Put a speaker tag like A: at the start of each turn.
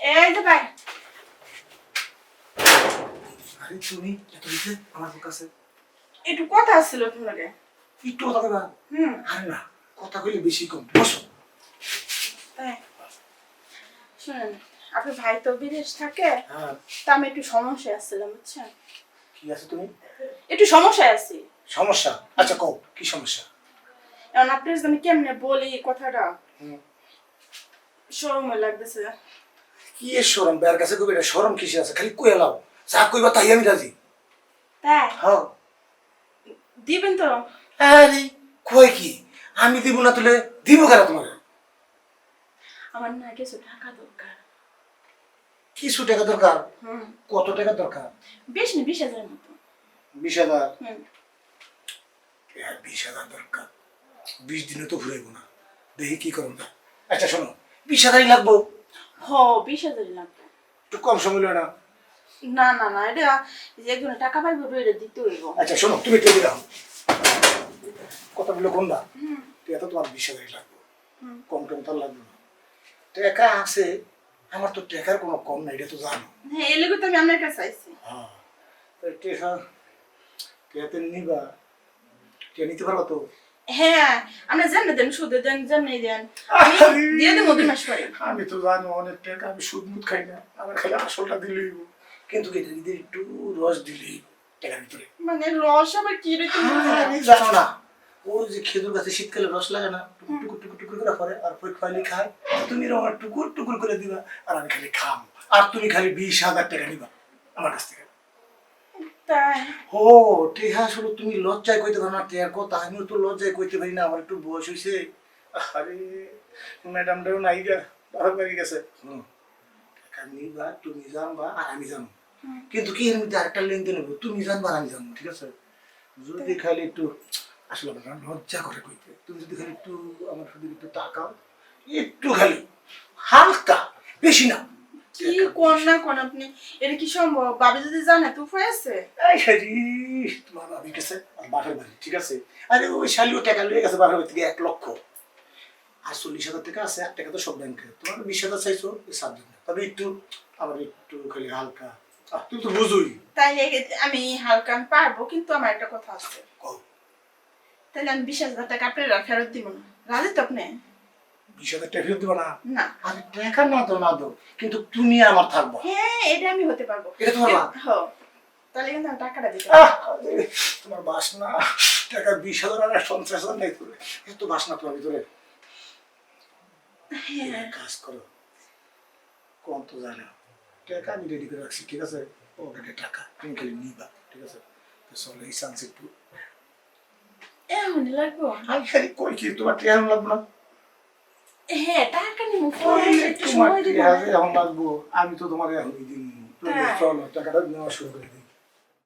A: এই যে ভাই।
B: আরে তুমি এত দিতে আমার কাছে।
A: একটু কথা ছিল তোমাকে
B: একটু কথা কইবা?
A: হুম।
B: আরে না কথা কইলে বেশি কম। বসো।
A: তাই? শুনেন আপনার ভাই তো বিদেশ থাকে
B: হ্যাঁ।
A: তা আমি একটু সমস্যায় আসছিলাম বুঝছেন?
B: কি আছে তুমি?
A: একটু সমস্যায় আছি।
B: সমস্যা? আচ্ছা কও কি সমস্যা?
A: এখন আপনার আমি কেমনে বলি কথাটা?
B: হুম।
A: লাগতেছে।
B: কি এর কাছে কইবে এটা কিসে আছে? খালি এলাও যা কইবা তাই আমি রাজি।
A: তাই?
B: হ্যাঁ।
A: দিবেন তো?
B: আরে কই কি? আমি দিব না তুলে দিব কেন তোমার
A: আমার না কিছু টাকা দরকার।
B: কিছু টাকা দরকার? কত টাকা দরকার?
A: বেশ না বিশ হাজারের মতো।
B: বিশ হাজার? বিশ হাজার দরকার। বিশ দিনে তো ঘুরাইব না। দেখি কি করুন আচ্ছা শোনো বিশ হাজারই লাগবো।
A: হ বিশ হাজারই লাগবে
B: একটু কম সময় না
A: না না না এটা যে একজনে টাকা পাইবো এটা দিতে হইব।
B: আচ্ছা শোনো তুমি টেবিল দাও কথা বলে কোন
A: হুম।
B: এটা তো তোমার বিশ হাজারই লাগবে। কম টম তো আর লাগবে না। টাকা আছে আমার তো টাকার কোনো কম নাই এটা তো জানো।
A: হ্যাঁ এর লেগে তো আমি আপনার কাছে আইছি।
B: হ্যাঁ টাকা টাকাতে নিবা? টাকা নিতে পারবা তো?
A: হ্যাঁ জানে দেন সুদে দেন জানে দেন। আমি দিয়ে দেবো দুই মাস পরে।
B: আমি তো জানো অনেক টাকা আমি সুদ মুদ খাই না। আমার খালি আসলটা দিলেই কিন্তু এটা যদি একটু রস দিলেই টাকার ভিতরে।
A: মানে রস আবার কি রে তুমি?
B: আমি জানো না। ওই যে খেজুর গাছে শীতকালে রস লাগে না টুকুর টুকুর টুকুর করে পরে আর পরে খালি খাই তুমি আমার টুকুর টুকুর করে দিবা আর আমি খালি খাম। আর তুমি খালি বিশ হাজার টাকা নিবা আমার কাছ থেকে। ও টেহা আসলে তুমি লজ্জায় কইতে পারো না টেহার কথা আমিও তো লজ্জায় কইতে পারি না আমার একটু বয়স হয়েছে আরে ম্যাডামটাও নাই গা বাবার বাড়ি গেছে। হুম। টাকা নিবা তুমি জানবা আর আমি জানব। কিন্তু কি এর মধ্যে আরেকটা লেনদেন হব তুমি জানবা আর আমি জানব ঠিক আছে? যদি খালি একটু আসলে আমার লজ্জা করে কইতে। তুমি যদি খালি একটু আমার শুধু একটু তাকাও একটু খালি হালকা বেশি না।
A: কি কোন না কোন আপনি? এটা কি সম্ভব? বাবা যদি জানে তো হয়েছে?
B: এই শাড়ি তোমার ভাবি গেছে বাপের বাড়ি ঠিক আছে? আরে ওই শালিও টাকা লয়ে গেছে বাপের বাড়ি থেকে এক লক্ষ। আর চল্লিশ হাজার টাকা আছে এক টাকা তো সব ব্যাংকে। তোমার বিশ হাজার চাইছো দিন তবে একটু আমার একটু খালি হালকা। তুমি তো বুঝোই।
A: তাই আমি হালকা পারব কিন্তু আমার একটা কথা আছে। তাহলে আমি বিশ হাজার টাকা আপনার ফেরত দিব না। রাজি তো আপনি?
B: বিশ হাজার টাকা ফেরত দেবো না।
A: না।
B: আরে টাকা না তো না দো কিন্তু তুমি আমার থাকব।
A: হ্যাঁ এটা আমি হতে পারব।
B: এটা তোমার মা?
A: তাহলে কিন্তু আমি টাকাটা দিতে
B: তোমার বাসনা টাকা বিশ হাজার আর পঞ্চাশ হাজার নাই তোরে। এত বাসনা তোমার ভিতরে।
A: হ্যাঁ।
B: কাজ করো। কম তো জানো টাকা আমি রেডি করে রাখছি ঠিক আছে? পকেটে টাকা তুমি খালি নিবা ঠিক আছে? চলো এই চান্স একটু
A: এমন লাগবো?
B: আমি খালি কই কি তোমার ট্রেন লাগবে না?
A: হ্যাঁ একটু সময় দিব
B: এখন লাগবো। আমি তো তোমার এখন দিন।
A: হ্যাঁ।
B: চলো টাকাটা নেওয়া শুরু করে দিই।